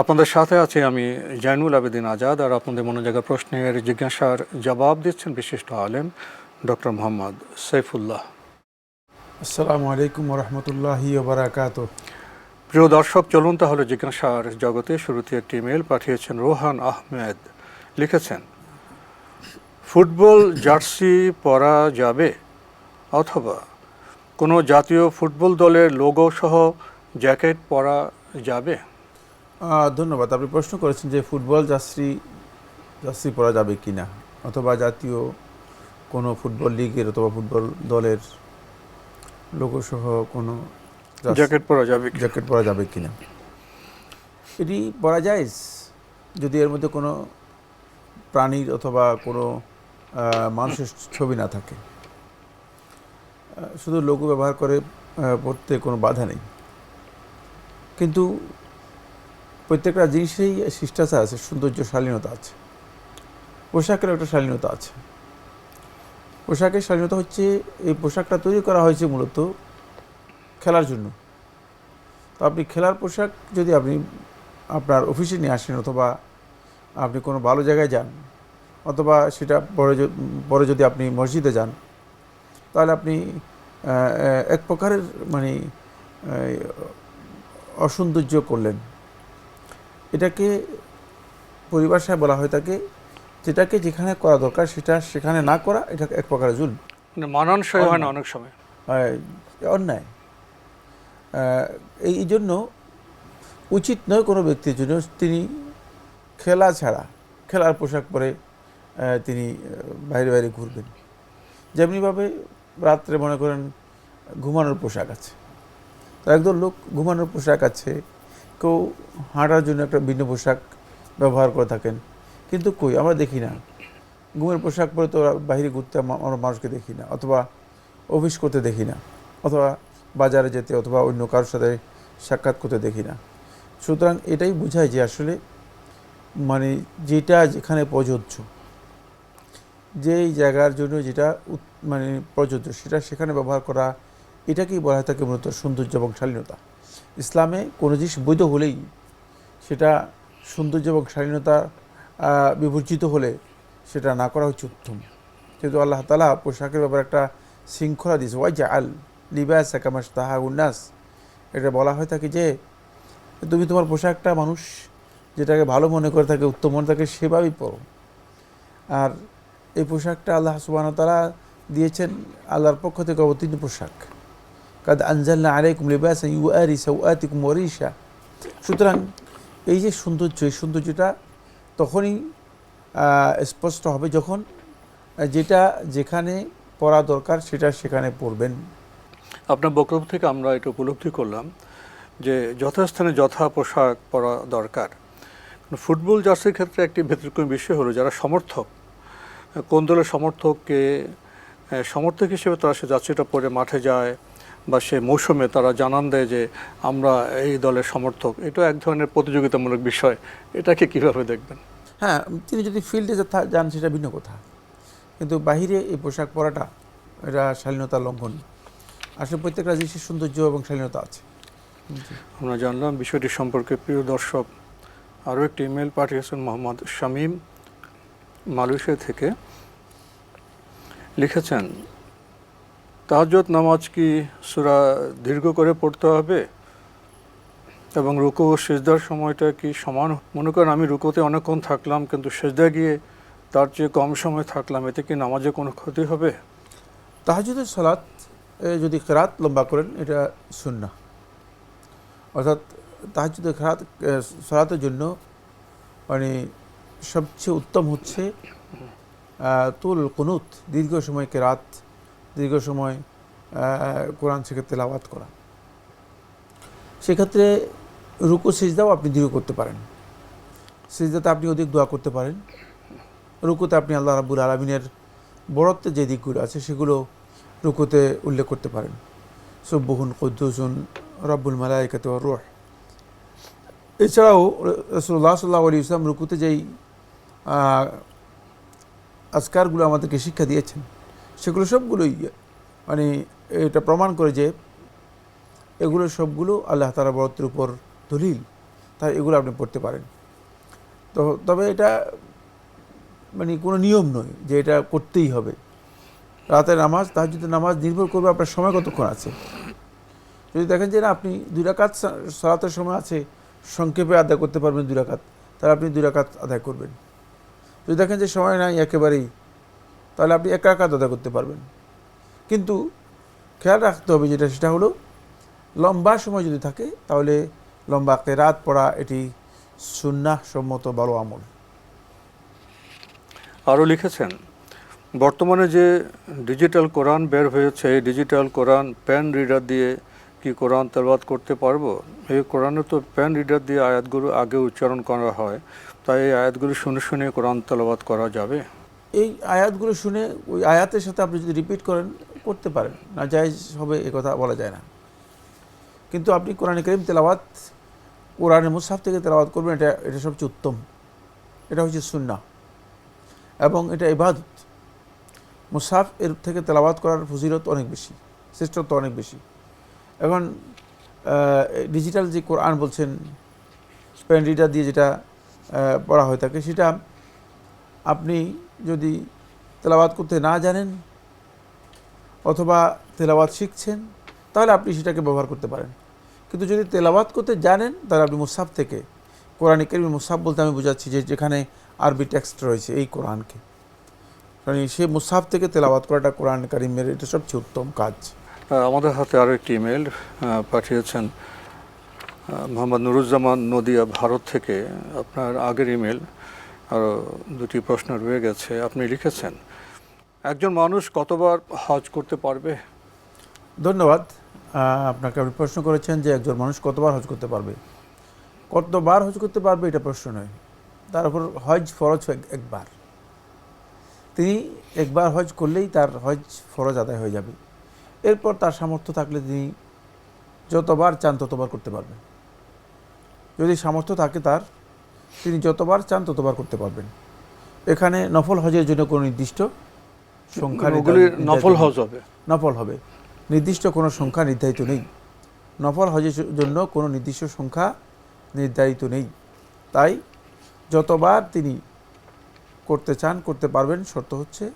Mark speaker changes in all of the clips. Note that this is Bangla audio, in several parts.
Speaker 1: আপনাদের সাথে আছে আমি জাইনুল আবেদিন আজাদ আর আপনাদের মনোজাগা প্রশ্নের জিজ্ঞাসার জবাব দিচ্ছেন বিশিষ্ট আলেম ডক্টর মোহাম্মদ সৈফুল্লাহ।
Speaker 2: আসসালামু আলাইকুম রহমতুল্লাহি বারাকাত
Speaker 1: প্রিয় দর্শক চলুন তাহলে জিজ্ঞাসার জগতে শুরুতে একটি ইমেল পাঠিয়েছেন রোহান আহমেদ। লিখেছেন ফুটবল জার্সি পরা যাবে অথবা কোনো জাতীয় ফুটবল দলের লোগো সহ জ্যাকেট পরা যাবে?
Speaker 2: ধন্যবাদ। আপনি প্রশ্ন করেছেন যে ফুটবল জার্সি জার্সি পরা যাবে কি না অথবা জাতীয় কোনো ফুটবল লিগের অথবা ফুটবল দলের লোগো সহ কোনো
Speaker 1: জ্যাকেট পরা যাবে
Speaker 2: জ্যাকেট পরা যাবে কি না এটি পরা যায় যদি এর মধ্যে কোনো প্রাণীর অথবা কোনো মানুষের ছবি না থাকে। শুধু লোগো ব্যবহার করে পড়তে কোনো বাধা নেই। কিন্তু প্রত্যেকটা জিনিসেই শিষ্টাচার আছে, সৌন্দর্য, শালীনতা আছে। পোশাকের একটা শালীনতা আছে। পোশাকের শালীনতা হচ্ছে, এই পোশাকটা তৈরি করা হয়েছে মূলত খেলার জন্য। তো আপনি খেলার পোশাক যদি আপনি আপনার অফিসে নিয়ে আসেন অথবা আপনি কোনো ভালো জায়গায় যান, অথবা সেটা পরে পরে যদি আপনি মসজিদে যান, তাহলে আপনি এক প্রকারের মানে অসৌন্দর্য করলেন। এটাকে পরিভাষায় বলা হয় থাকে যেটাকে যেখানে করা দরকার সেটা সেখানে না করা এটা এক প্রকারের জুল
Speaker 1: মানে মানানসই হয় না অনেক সময়।
Speaker 2: অন্যায়। এই এই জন্য উচিত নয় কোনো ব্যক্তির জন্য তিনি খেলা ছাড়া খেলার পোশাক পরে তিনি বাইরে বাইরে ঘুরবেন। যেমনিভাবে রাত্রে মনে করেন ঘুমানোর পোশাক আছে। তো একদল লোক ঘুমানোর পোশাক আছে কেউ হাঁটার জন্য একটা ভিন্ন পোশাক ব্যবহার করে থাকেন। কিন্তু কই? আমরা দেখি না। ঘুমের পোশাক পরে তো বাইরে ঘুরতে আমরা মানুষকে দেখি না, অথবা অফিস করতে দেখি না, অথবা বাজারে যেতে, অথবা অন্য কারোর সাথে সাক্ষাৎ করতে দেখি না। সুতরাং এটাই বোঝায় যে আসলে মানে যেটা যেখানে প্রযোজ্য, যেই জায়গার জন্য যেটা মানে প্রযোজ্য, সেটা সেখানে ব্যবহার করা, এটাকেই বলা হয় থাকে মূলত সৌন্দর্য এবং শালীনতা। ইসলামে কোনো জিনিস বৈধ হলেই সেটা সৌন্দর্য এবং স্বাধীনতা বিবর্জিত হলে সেটা না করা হচ্ছে উত্তম। যেহেতু আল্লাহ তালা পোশাকের ব্যাপারে একটা শৃঙ্খলা দিয়েছে। ওয়াই জা আল লিবাস একামাস তাহা উন্নাস এটা বলা হয় থাকে যে, তুমি তোমার পোশাকটা মানুষ যেটাকে ভালো মনে করে থাকে, উত্তম মনে থাকে, সেভাবেই পরো। আর এই পোশাকটা আল্লাহ সুবাহ তারা দিয়েছেন আল্লাহর পক্ষ থেকে অবতীর্ণ পোশাক। কাদ আনজাল্লা আলাইকুম লিবাস ইউ সুতরাং এই যে সৌন্দর্য, এই সৌন্দর্যটা তখনই স্পষ্ট হবে যখন যেটা যেখানে পড়া দরকার সেটা সেখানে পড়বেন।
Speaker 1: আপনার বক্তব্য থেকে আমরা এটা উপলব্ধি করলাম যে যথাস্থানে যথা পোশাক পরা দরকার। ফুটবল জার্সির ক্ষেত্রে একটি ব্যতিক্রমী বিষয় হলো যারা সমর্থক, কোন দলের সমর্থককে সমর্থক হিসেবে তারা সে জার্সিটা পরে মাঠে যায় বা সে মৌসুমে তারা জানান দেয় যে আমরা এই দলের সমর্থক। এটা এক ধরনের প্রতিযোগিতামূলক বিষয়। এটাকে কীভাবে দেখবেন?
Speaker 2: হ্যাঁ তিনি যদি ফিল্ডে যান সেটা ভিন্ন কথা। কিন্তু বাহিরে এই পোশাক পরাটা এটা শালীনতা লঙ্ঘন। আসলে প্রত্যেকটা জিনিসের সৌন্দর্য এবং শালীনতা আছে।
Speaker 1: আমরা জানলাম বিষয়টি সম্পর্কে প্রিয় দর্শক। আরও একটি ইমেল পাঠিয়েছেন মোহাম্মদ শামীম মালয়েশিয়া থেকে। লিখেছেন তাহাজ্জত নামাজ কি সুরা দীর্ঘ করে পড়তে হবে? এবং রুকু ও সেজদার সময়টা কি সমান? মনে করেন আমি রুকুতে অনেকক্ষণ থাকলাম, কিন্তু সেজদা গিয়ে তার চেয়ে কম সময় থাকলাম, এতে কি নামাজে কোনো ক্ষতি হবে?
Speaker 2: তাহাজুদের সালাত যদি খেরাত লম্বা করেন, এটা সুন্না অর্থাৎ তাহাজুদের খেরাত সালাতের জন্য মানে সবচেয়ে উত্তম হচ্ছে তুল কুনুত, দীর্ঘ সময় কেরাত দীর্ঘ সময় কোরআন থেকে তেলাওয়াত করা। সেক্ষেত্রে রুকু, সিজদাও আপনি দীর্ঘ করতে পারেন। সিজদাতে আপনি অধিক দোয়া করতে পারেন। রুকুতে আপনি আল্লাহ রাবুল আলমিনের বড়ত্বের যে দিকগুলো আছে, সেগুলো রুকুতে উল্লেখ করতে পারেন। সব্বহুন কদ্দুসুন রব্বুল মালাইকাত রুহ। এছাড়াও রসুল্লাহ সাল্লাহ আলী ইসলাম রুকুতে যেই আজকারগুলো আমাদেরকে শিক্ষা দিয়েছেন সেগুলো সবগুলোই মানে এটা প্রমাণ করে যে এগুলো সবগুলো আল্লাহ তালা বরত্বের উপর দলিল। তাই এগুলো আপনি পড়তে পারেন। তো তবে এটা মানে কোনো নিয়ম নয় যে এটা করতেই হবে। রাতের নামাজ যদি নামাজ নির্ভর করবে আপনার সময় কতক্ষণ আছে। যদি দেখেন যে না, আপনি দুই রাকাত সা- সময় আছে, সংক্ষেপে আদায় করতে পারবেন দুই রাকাত, তাহলে আপনি দুই রাকাত আদায় করবেন। যদি দেখেন যে সময় নাই, একেবারেই তাহলে আপনি এক রাকাত আদায় করতে পারবেন। কিন্তু খেয়াল রাখতে হবে যেটা, সেটা হলো লম্বা সময় যদি থাকে, তাহলে লম্বা কেরাত পড়া এটি সম্মত বড় আমল।
Speaker 1: আরও লিখেছেন, বর্তমানে যে ডিজিটাল কোরআন বের হয়েছে ডিজিটাল কোরআন পেন রিডার দিয়ে কি কোরআন তেলবাদ করতে পারব? এই কোরআনে তো পেন রিডার দিয়ে আয়াতগুলো আগে উচ্চারণ করা হয়, তাই এই আয়াতগুলো শুনে শুনে কোরআন তেলাবাদ করা যাবে।
Speaker 2: এই আয়াতগুলো শুনে ওই আয়াতের সাথে আপনি যদি রিপিট করেন, করতে পারেন। না যাই হবে এ কথা বলা যায় না। কিন্তু আপনি কোরআন করিম তেলাওয়াত, কোরআনের মুসাফ থেকে তেলাওয়াত করবেন, এটা এটা সবচেয়ে উত্তম। এটা হচ্ছে সুন্না এবং এটা ইবাদত। মুসাফ এর থেকে তেলাওয়াত করার ফজিলত অনেক বেশি, শ্রেষ্ঠত্ব অনেক বেশি। এখন ডিজিটাল যে কোরআন বলছেন পেন রিডার দিয়ে যেটা পড়া হয়ে থাকে, সেটা আপনি যদি তেলাবাদ করতে না জানেন অথবা তেলাবাদ শিখছেন, তাহলে আপনি সেটাকে ব্যবহার করতে পারেন। কিন্তু যদি তেলাবাদ করতে জানেন, তাহলে আপনি মুসাফ থেকে, কোরআন কেরিমের মুসাফ বলতে আমি বোঝাচ্ছি যে যেখানে আরবি টেক্সট রয়েছে এই কোরআনকে। মানে সে মুসাফ থেকে তেলাবাদ করাটা কোরআন কারিমের এটা সবচেয়ে উত্তম কাজ।
Speaker 1: আমাদের হাতে আরও একটি ইমেল পাঠিয়েছেন মোহাম্মদ নুরুজ্জামান নদিয়া, ভারত থেকে আপনার আগের ইমেল আরও দুটি প্রশ্ন রয়ে গেছে। আপনি লিখেছেন, একজন মানুষ কতবার হজ করতে পারবে?
Speaker 2: ধন্যবাদ। আপনাকে আপনি প্রশ্ন করেছেন যে একজন মানুষ কতবার হজ করতে পারবে। কতবার হজ করতে পারবে এটা প্রশ্ন নয়। তার উপর হজ ফরজ এক- একবার। তিনি একবার হজ করলেই তার হজ ফরজ আদায় হয়ে যাবে। এরপর তার সামর্থ্য থাকলে তিনি যতবার চান ততবার করতে পারবেন যদি সামর্থ্য থাকে তার তিনি যতবার চান ততবার করতে পারবেন। এখানে নফল হজের জন্য কোনো নির্দিষ্ট সংখ্যা
Speaker 1: নফল হজ হবে।
Speaker 2: নফল হবে। নির্দিষ্ট কোনো সংখ্যা নির্ধারিত নেই। নফল হজের জন্য কোনো নির্দিষ্ট সংখ্যা নির্ধারিত নেই। তাই যতবার তিনি করতে চান করতে পারবেন শর্ত হচ্ছে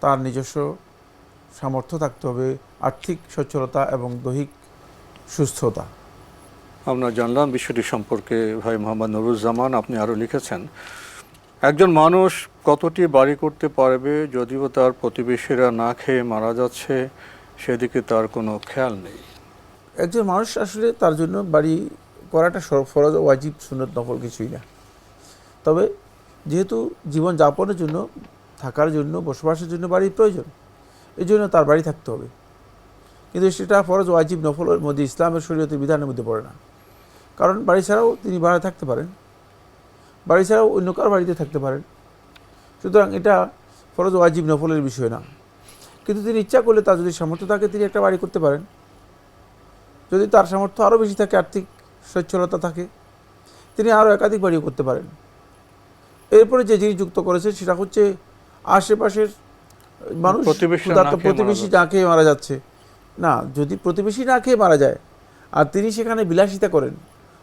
Speaker 2: তার নিজস্ব সামর্থ্য থাকতে হবে আর্থিক সচ্ছলতা এবং দৈহিক সুস্থতা।
Speaker 1: আমরা জানলাম বিষয়টি সম্পর্কে ভাই মোহাম্মদ নুরুজ্জামান, আপনি আরও লিখেছেন। একজন মানুষ কতটি বাড়ি করতে পারবে যদিও তার প্রতিবেশীরা না খেয়ে মারা যাচ্ছে, সেদিকে তার কোনো খেয়াল নেই।
Speaker 2: একজন মানুষ আসলে তার জন্য বাড়ি করাটা ফরজ, ওয়াজিব, সুন্নত নফল কিছুই না। তবে যেহেতু জীবন যাপনের জন্য, থাকার জন্য, বসবাসের জন্য বাড়ির প্রয়োজন এই জন্য তার বাড়ি থাকতে হবে। কিন্তু সেটা ফরজ, ওয়াজিব নফলের মধ্যে ইসলামের শরীয়তের বিধানের মধ্যে পড়ে না। কারণ বাড়ি ছাড়াও তিনি ভাড়া থাকতে পারেন। বাড়ি ছাড়াও অন্য কার বাড়িতে থাকতে পারেন। সুতরাং এটা ফরজ ওয়াজিব নফলের বিষয় না। কিন্তু তিনি ইচ্ছা করলে তার যদি সামর্থ্য থাকে তিনি একটা বাড়ি করতে পারেন। যদি তার সামর্থ্য আরও বেশি থাকে আর্থিক সচ্ছলতা থাকে তিনি আরও একাধিক বাড়িও করতে পারেন। এরপরে যে জিনিস যুক্ত করেছে সেটা হচ্ছে আশেপাশের মানুষ
Speaker 1: প্রতিবেশী না
Speaker 2: ক্ষুধার্ত প্রতিবেশী না খেয়ে মারা যাচ্ছে। না যদি প্রতিবেশী না খেয়ে মারা যায় আর তিনি সেখানে বিলাসিতা করেন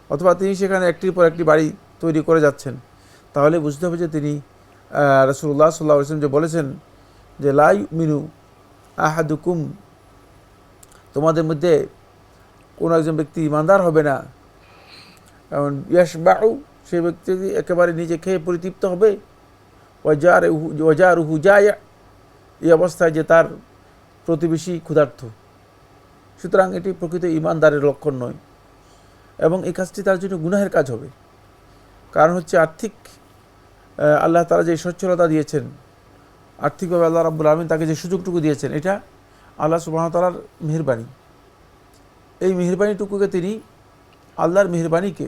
Speaker 2: অথবা তিনি সেখানে একটির পর একটি বাড়ি তৈরি করে যাচ্ছেন। তাহলে বুঝতে হবে যে তিনি রসুল্লাহ সাল্লাহ ইসলাম যে বলেছেন যে লাই মিনু আহাদুকুম তোমাদের মধ্যে কোনো একজন ব্যক্তি ইমানদার হবে না। কারণ ইয়াস বাউ সে ব্যক্তি একেবারে নিজে খেয়ে পরিতৃপ্ত হবে ওয়াজার ওয়াজার হুজায়া এই অবস্থায় যে তার প্রতিবেশী ক্ষুধার্ত। সুতরাং এটি প্রকৃত ইমানদারের লক্ষণ নয়। এবং এই কাজটি তার জন্য গুনাহের কাজ হবে। কারণ হচ্ছে আর্থিক আল্লাহ তারা যে সচ্ছলতা দিয়েছেন, আর্থিকভাবে আল্লাহ রাব্বুল আলমিন তাকে যে সুযোগটুকু দিয়েছেন, এটা আল্লাহ সুবাহতালার মেহরবানি। এই মেহরবানিটুকুকে তিনি আল্লাহর মেহরবানিকে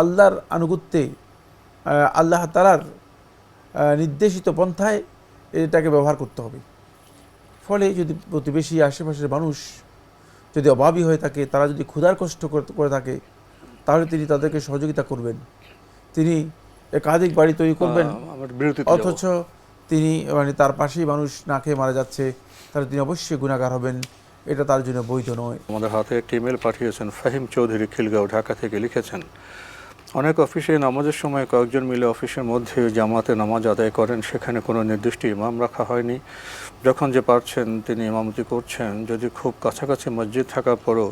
Speaker 2: আল্লাহর আনুগত্যে আল্লাহ তালার নির্দেশিত পন্থায় এটাকে ব্যবহার করতে হবে। ফলে যদি প্রতিবেশী আশেপাশের মানুষ যদি অভাবী হয়ে থাকে, তারা যদি ক্ষুধার কষ্ট করে থাকে তাহলে তিনি তাদেরকে সহযোগিতা করবেন। তিনি একাধিক বাড়ি তৈরি করবেন অথচ তিনি মানে তার পাশেই মানুষ না খেয়ে মারা যাচ্ছে তাহলে তিনি অবশ্যই গুণাগার হবেন এটা তার জন্য বৈধ নয়।
Speaker 1: আমাদের হাতে একটি ইমেল পাঠিয়েছেন ফাহিম চৌধুরী খিলগাঁও ঢাকা থেকে লিখেছেন অনেক অফিসে নামাজের সময় কয়েকজন মিলে অফিসের মধ্যে জামাতে নামাজ আদায় করেন সেখানে কোনো নির্দিষ্ট ইমাম রাখা হয়নি। যখন যে পারছেন তিনি ইমামতি করছেন। যদি খুব কাছাকাছি মসজিদ থাকার পরও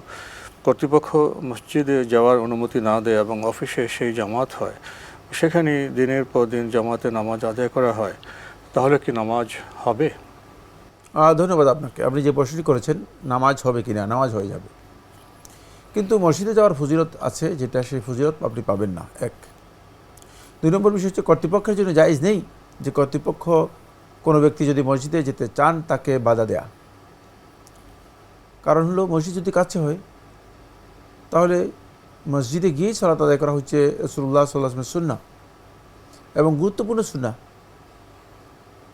Speaker 1: কর্তৃপক্ষ মসজিদে যাওয়ার অনুমতি না দেয় এবং অফিসে সেই জামাত হয়। সেখানে দিনের পর দিন জামাতে নামাজ আদায় করা হয়। তাহলে কি নামাজ হবে?
Speaker 2: ধন্যবাদ আপনাকে। আপনি যে প্রশ্নটি করেছেন, নামাজ হবে কি না নামাজ হয়ে যাবে। কিন্তু মসজিদে যাওয়ার ফজিলত আছে, যেটা সেই ফজিলত আপনি পাবেন না। এক। দুই নম্বর বিষয় হচ্ছে, কর্তৃপক্ষের জন্য জায়জ নেই যে কর্তৃপক্ষ কোনো ব্যক্তি যদি মসজিদে যেতে চান, তাকে বাধা দেয়া। কারণ হলো, মসজিদ যদি কাছে হয় তাহলে মসজিদে গিয়েই সালাত আদায় করা হচ্ছে রসুল্লাহ সাল্লাহামের সুন্না এবং গুরুত্বপূর্ণ সুন্না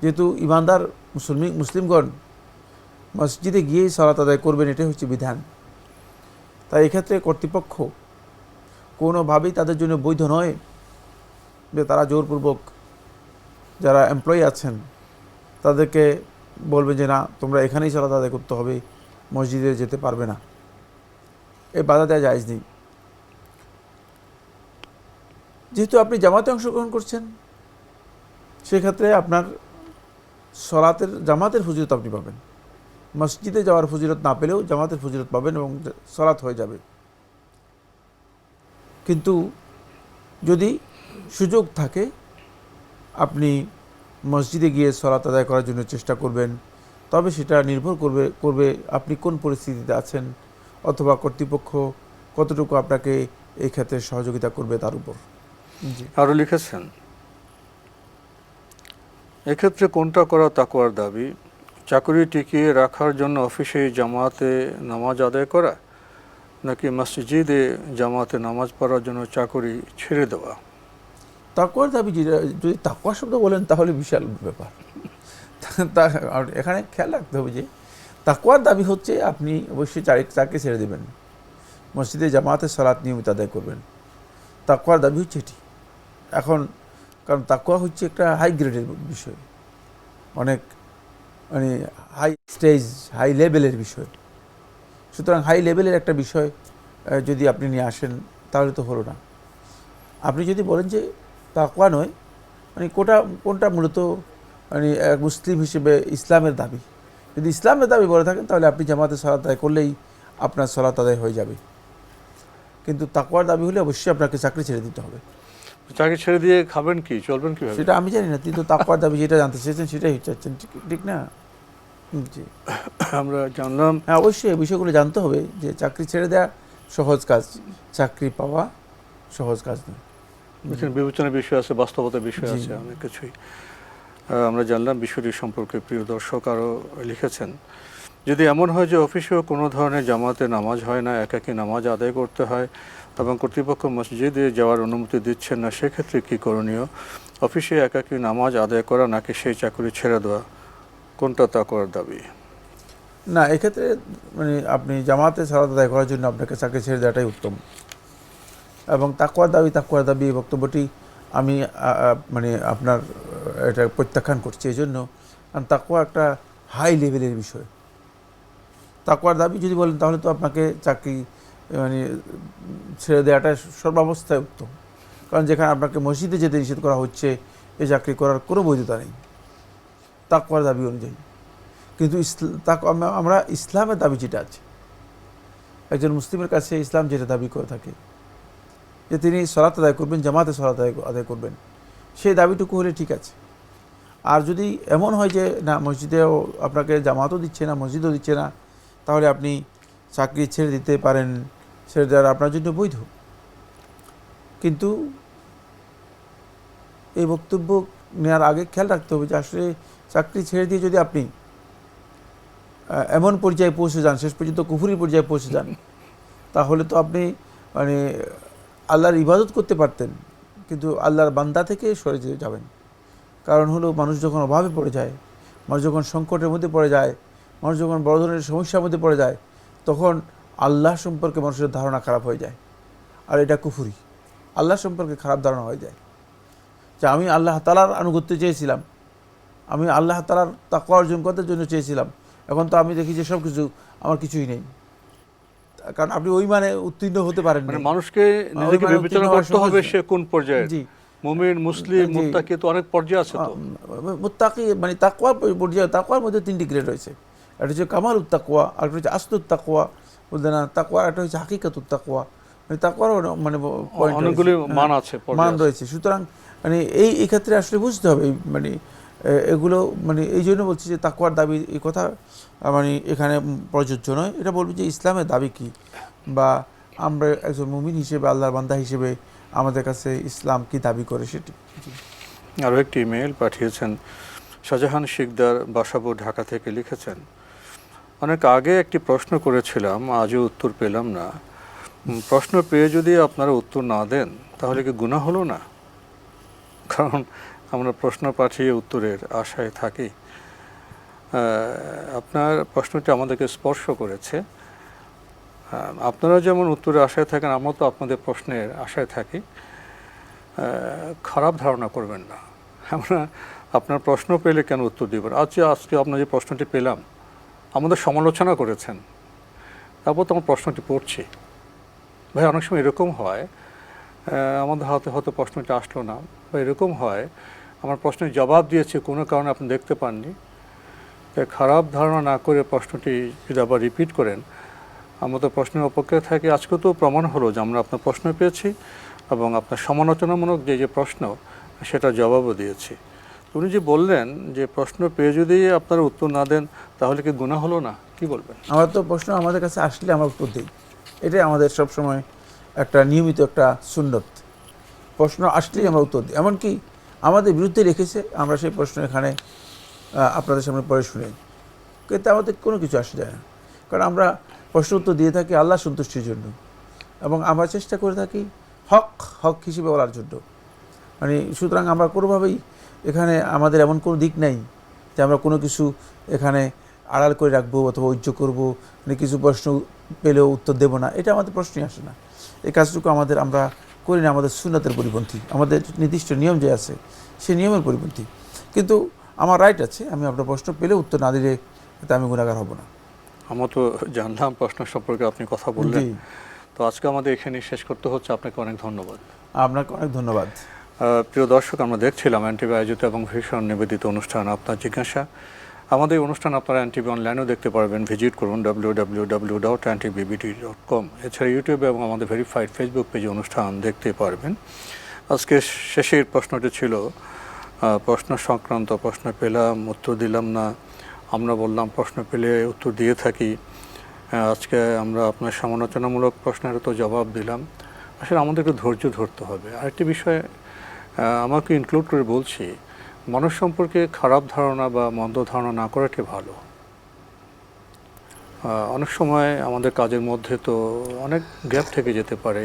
Speaker 2: যেহেতু ইমানদার মুসলিম, মুসলিমগণ মসজিদে গিয়েই সালাত আদায় করবেন, এটাই হচ্ছে বিধান। তাই এক্ষেত্রে কর্তৃপক্ষ কোনোভাবেই তাদের জন্য বৈধ নয় যে তারা জোরপূর্বক যারা এমপ্লয়ি আছেন, তাদেরকে বলবে যে না, তোমরা এখানেই সালাত আদায় করতে হবে, মসজিদে যেতে পারবে না। এই বাধা দেওয়া জায়জ নেই যেহেতু আপনি জামাতে অংশগ্রহণ করছেন, সেক্ষেত্রে আপনার সলাতের, জামাতের ফজিলত আপনি পাবেন। মসজিদে যাওয়ার ফজিলত না পেলেও জামাতের ফজিলত পাবেন এবং সলাৎ হয়ে যাবে। কিন্তু যদি সুযোগ থাকে, আপনি মসজিদে গিয়ে সলাত আদায় করার জন্য চেষ্টা করবেন, তবে সেটা নির্ভর করবে করবে আপনি কোন পরিস্থিতিতে আছেন অথবা কর্তৃপক্ষ কতটুকু আপনাকে এই ক্ষেত্রে সহযোগিতা করবে তার উপর? জি।
Speaker 1: আরও লিখেছেন এক্ষেত্রে কোনটা করা তাকুয়ার দাবি? চাকরি টিকিয়ে রাখার জন্য অফিসে জামাতে নামাজ আদায় করা নাকি মসজিদে জামাতে নামাজ পড়ার জন্য চাকরি ছেড়ে দেওয়া?
Speaker 2: তাকুয়ার দাবি যদি তাকুয়া শব্দ বলেন তাহলে বিশাল ব্যাপার। তা- এখানে খেয়াল রাখতে হবে যে তাকুয়ার দাবি হচ্ছে আপনি অবশ্যই চারি চাকরি ছেড়ে দেবেন। মসজিদে জামাতে সালাত নিয়মিত আদায় করবেন। তাকুয়ার দাবি হচ্ছে এটি। এখন, কারণ তাকুয়া হচ্ছে একটা হাই গ্রেডের বিষয়। অনেক মানে হাই স্টেজ হাই লেভেলের বিষয়। সুতরাং হাই লেভেলের একটা বিষয় যদি আপনি নিয়ে আসেন, তাহলে তো হলো না। আপনি যদি বলেন যে তাকওয়া নয় মানে কোটা, কোনটা মূলত মানে মুসলিম হিসেবে ইসলামের দাবি? যদি ইসলামের দাবি বলে থাকেন তাহলে আপনি জামাতে সালাত আদায় করলেই আপনার সালাত আদায় হয়ে যাবে। কিন্তু তাকওয়ার দাবি হলে অবশ্যই আপনাকে চাকরি ছেড়ে দিতে হবে।
Speaker 1: চাকরি ছেড়ে দিয়ে খাবেন কি? চলবেন কীভাবে?
Speaker 2: সেটা আমি জানি না কিন্তু তাকওয়ার দাবি যেটা জানতে চেয়েছেন সেটাই চাচ্ছেন ঠিক ঠিক না? জি।
Speaker 1: আমরা জানলাম।
Speaker 2: হ্যাঁ অবশ্যই এই বিষয়গুলো জানতে হবে যে চাকরি ছেড়ে দেওয়া সহজ কাজ চাকরি পাওয়া সহজ কাজ নয়।
Speaker 1: বিবেচনার বিষয় আছে বাস্তবতার বিষয় আছে অনেক কিছুই। আমরা জানলাম বিষয়টি সম্পর্কে প্রিয় দর্শক আরও লিখেছেন, যদি এমন হয় যে অফিসেও কোনো ধরনের জামাতে নামাজ হয় না, একাকী নামাজ আদায় করতে হয় এবং কর্তৃপক্ষ মসজিদে যাওয়ার অনুমতি দিচ্ছেন না, সেক্ষেত্রে কী করণীয়? অফিসে একাকী নামাজ আদায় করা নাকি সেই চাকরি ছেড়ে দেওয়া? কোনটা তা করার দাবি?
Speaker 2: না, এক্ষেত্রে মানে আপনি জামাতে সালাত আদায় করার জন্য আপনাকে চাকরি ছেড়ে দেওয়াটাই উত্তম। এবং তাকুয়ার দাবি তাকুয়ার দাবি বক্তব্যটি আমি মানে আপনার, এটা প্রত্যাখ্যান করছি এই জন্য। কারণ তাকুয়া একটা হাই লেভেলের বিষয়। তাকুয়ার দাবি যদি বলেন, তাহলে তো আপনাকে চাকরি মানে ছেড়ে দেওয়াটা সর্বাবস্থায় উত্তম। কারণ যেখানে আপনাকে মসজিদে যেতে নিষেধ করা হচ্ছে এই চাকরি করার কোনো বৈধতা নেই। তাকুয়ার দাবি অনুযায়ী। কিন্তু আমরা ইসলামের দাবি যেটা আছে। একজন মুসলিমের কাছে ইসলাম যেটা দাবি করে থাকে যে তিনি সলাত আদায় করবেন, জামাতে সলাত আদায় আদায় করবেন। সেই দাবিটুকু হলে ঠিক আছে। আর যদি এমন হয় যে, না, মসজিদেও আপনাকে জামাতও দিচ্ছে না, মসজিদও দিচ্ছে না, তাহলে আপনি চাকরি ছেড়ে দিতে পারেন, ছেড়ে দেওয়ার আপনার জন্য বৈধ। কিন্তু এই বক্তব্য নেওয়ার আগে খেয়াল রাখতে হবে যে, আসলে চাকরি ছেড়ে দিয়ে যদি আপনি এমন পর্যায়ে পৌঁছে যান, শেষ পর্যন্ত কুফুরি পর্যায়ে পৌঁছে যান, তাহলে তো আপনি মানে আল্লাহর ইবাদত করতে পারতেন, কিন্তু আল্লাহর বান্দা থেকে সরে যাবেন। কারণ হলো মানুষ যখন অভাবে পড়ে যায়, মানুষ যখন সংকটের মধ্যে পড়ে যায়, মানুষ যখন বড় ধরনের সমস্যার মধ্যে পড়ে যায়, তখন আল্লাহ সম্পর্কে মানুষের ধারণা খারাপ হয়ে যায়। আর এটা কুফুরি। আল্লাহ সম্পর্কে খারাপ ধারণা হয়ে যায়। যে আমি আল্লাহ তালার আনুগত্য চেয়েছিলাম। আমি আল্লাহ তালার তাকওয়া অর্জন করতে জন্য চেয়েছিলাম। এখন তো আমি দেখি যে সব কিছু আমার কিছুই নেই। কারণ আপনি ওই মানে উত্তীর্ণ হতে পারেন
Speaker 1: মানে মানুষকে নিজেকে
Speaker 2: মানে
Speaker 1: বিবেচনা করতে হবে সে কোন পর্যায়ে।
Speaker 2: জি।
Speaker 1: মুমিন মুসলিম মুত্তাকি তো অনেক পর্যায়ে আছে তো।
Speaker 2: মুত্তাকি মানে তাকওয়ার পর্যায়ে তাকওয়ার মধ্যে তিনটি গ্রেড রয়েছে। একটা হচ্ছে কামাল উত্তাকুয়া আর একটা হচ্ছে আস্তুত তাকুয়া বলতে না? তাকুয়া একটা হচ্ছে হাকিকাত উত্তাকুয়া মানে তাকুয়ারও মানে।
Speaker 1: অনেকগুলি
Speaker 2: হ্যাঁ,
Speaker 1: মান আছে
Speaker 2: মান রয়েছে। সুতরাং মানে এই এই ক্ষেত্রে আসলে বুঝতে হবে মানে এগুলো মানে এই জন্য বলছি যে তাকুয়ার দাবি, এই কথা মানে এখানে প্রযোজ্য নয়। এটা বলব যে ইসলামের দাবি কি? বা আমরা একজন মুমিন হিসেবে, আল্লাহর বান্দা হিসেবে আমাদের কাছে ইসলাম কি দাবি করে সেটি?
Speaker 1: আরও একটি ইমেল পাঠিয়েছেন শাহজাহান শিকদার বাসাবো, ঢাকা থেকে লিখেছেন, অনেক আগে একটি প্রশ্ন করেছিলাম, আজও উত্তর পেলাম না। প্রশ্ন পেয়ে যদি আপনারা উত্তর না দেন, তাহলে কি গুণা হলো না? কারণ আমরা প্রশ্ন পাঠিয়ে উত্তরের আশায় থাকি। আপনার প্রশ্নটি আমাদেরকে স্পর্শ করেছে। আপনারা যেমন উত্তরের আশায় থাকেন আমরা তো আপনাদের প্রশ্নের আশায় থাকি। খারাপ ধারণা করবেন না। আমরা আপনার প্রশ্ন পেলে কেন উত্তর দেবেন আজকে আজকে আপনার যে প্রশ্নটি পেলাম, আমাদের সমালোচনা করেছেন, তারপর তো আমার প্রশ্নটি পড়ছি। ভাই, অনেক সময় এরকম হয় আমাদের হাতে হয়তো প্রশ্নটি আসলো না, বা এরকম হয় আমার প্রশ্নের জবাব দিয়েছে, কোনো কারণে আপনি দেখতে পাননি। তাই খারাপ ধারণা না করে প্রশ্নটি যদি আবার রিপিট করেন, আমরা তো প্রশ্নের অপেক্ষায় থাকি। আজকে তো প্রমাণ হলো যে আমরা আপনার প্রশ্ন পেয়েছি এবং আপনার সমালোচনামূলক যে যে প্রশ্ন সেটা জবাবও দিয়েছি। উনি যে বললেন যে প্রশ্ন পেয়ে যদি আপনারা উত্তর না দেন, তাহলে কি গুণা হলো না? কি বলবেন?
Speaker 2: আমার তো প্রশ্ন আমাদের কাছে আসলে আমরা উত্তর দিই এটাই আমাদের সবসময় একটা নিয়মিত একটা সুন্নত। প্রশ্ন আসলেই আমরা উত্তর দিই। এমনকি আমাদের বিরুদ্ধে রেখেছে, আমরা সেই প্রশ্ন এখানে আপনাদের সামনে পড়ে শুনি। কিন্তু আমাদের কোনো কিছু আসে যায় না। কারণ আমরা প্রশ্ন উত্তর দিয়ে থাকি আল্লাহ সন্তুষ্টির জন্য। এবং আমরা চেষ্টা করে থাকি হক হক হিসেবে বলার জন্য। মানে সুতরাং আমরা কোনোভাবেই এখানে আমাদের এমন কোনো দিক নেই যে আমরা কোনো কিছু এখানে আড়াল করে রাখব অথবা ঐজ্য করব মানে কিছু প্রশ্ন পেলেও উত্তর দেবো না। এটা আমাদের প্রশ্নই আসে না। এই কাজটুকু আমাদের আমরা করি না আমাদের সুন্নতের পরিপন্থী। আমাদের নির্দিষ্ট নিয়ম যে আছে সেই নিয়মের পরিপন্থী। কিন্তু আমার রাইট আছে আমি আপনার প্রশ্ন পেলে উত্তর না দিলে এতে আমি গুণাগার হব না।
Speaker 1: আমার তো জানলাম প্রশ্ন সম্পর্কে আপনি কথা বললেন। তো আজকে আমাদের এখানে শেষ করতে হচ্ছে। আপনাকে অনেক ধন্যবাদ।
Speaker 2: আপনাকে অনেক ধন্যবাদ।
Speaker 1: প্রিয় দর্শক আমরা দেখছিলাম এনটিভি আয়োজিত এবং ভীষণ নিবেদিত অনুষ্ঠান। আপনার জিজ্ঞাসা আমাদের অনুষ্ঠান আপনারা এনটিভি অনলাইনেও দেখতে পারবেন। ভিজিট করুন W W W dot NTVBD dot com এছাড়া ইউটিউবে এবং আমাদের ভেরিফাইড ফেসবুক পেজে অনুষ্ঠান দেখতে পারবেন। আজকে শেষের প্রশ্নটি ছিল প্রশ্ন সংক্রান্ত প্রশ্ন পেলাম, উত্তর দিলাম না। আমরা বললাম প্রশ্ন পেলে উত্তর দিয়ে থাকি। আজকে আমরা আপনার সমালোচনামূলক প্রশ্নের তো জবাব দিলাম। আসলে আমাদের একটু ধৈর্য ধরতে হবে। আরেকটি বিষয় আমাকে ইনক্লুড করে বলছি মানুষ সম্পর্কে খারাপ ধারণা বা মন্দ ধারণা না করাটাই ভালো। অনেক সময় আমাদের কাজের মধ্যে তো অনেক গ্যাপ থেকে যেতে পারে।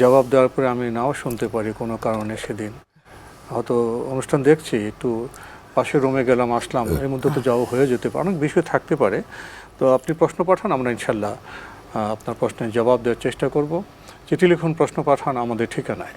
Speaker 1: জবাব দেওয়ার পরে আমি নাও শুনতে পারি কোনো কারণে সেদিন। হয়তো অনুষ্ঠান দেখছি, একটু পাশে রুমে গেলাম, আসলাম, এর মধ্যে তো যাওয়া হয়ে যেতে পারে, অনেক বিষয় থাকতে পারে। তো আপনি প্রশ্ন পাঠান, আমরা ইনশাল্লাহ আপনার প্রশ্নের জবাব দেওয়ার চেষ্টা করব। চিঠি লিখুন, প্রশ্ন পাঠান, আমাদের ঠিকানায়।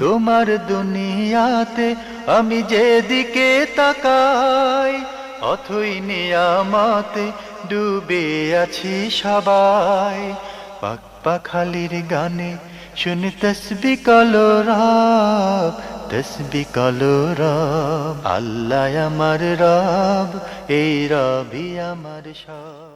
Speaker 3: তোমার দুনিয়াতে আমি যেদিকে তাকাই, অথই নিয়ামতে ডুবে আছি সবাই। পাক পাখালির গানে শুনি তসবি কলো রব, তসবি কলো রব। আল্লাহ আমার রব, এই রবি আমার সব।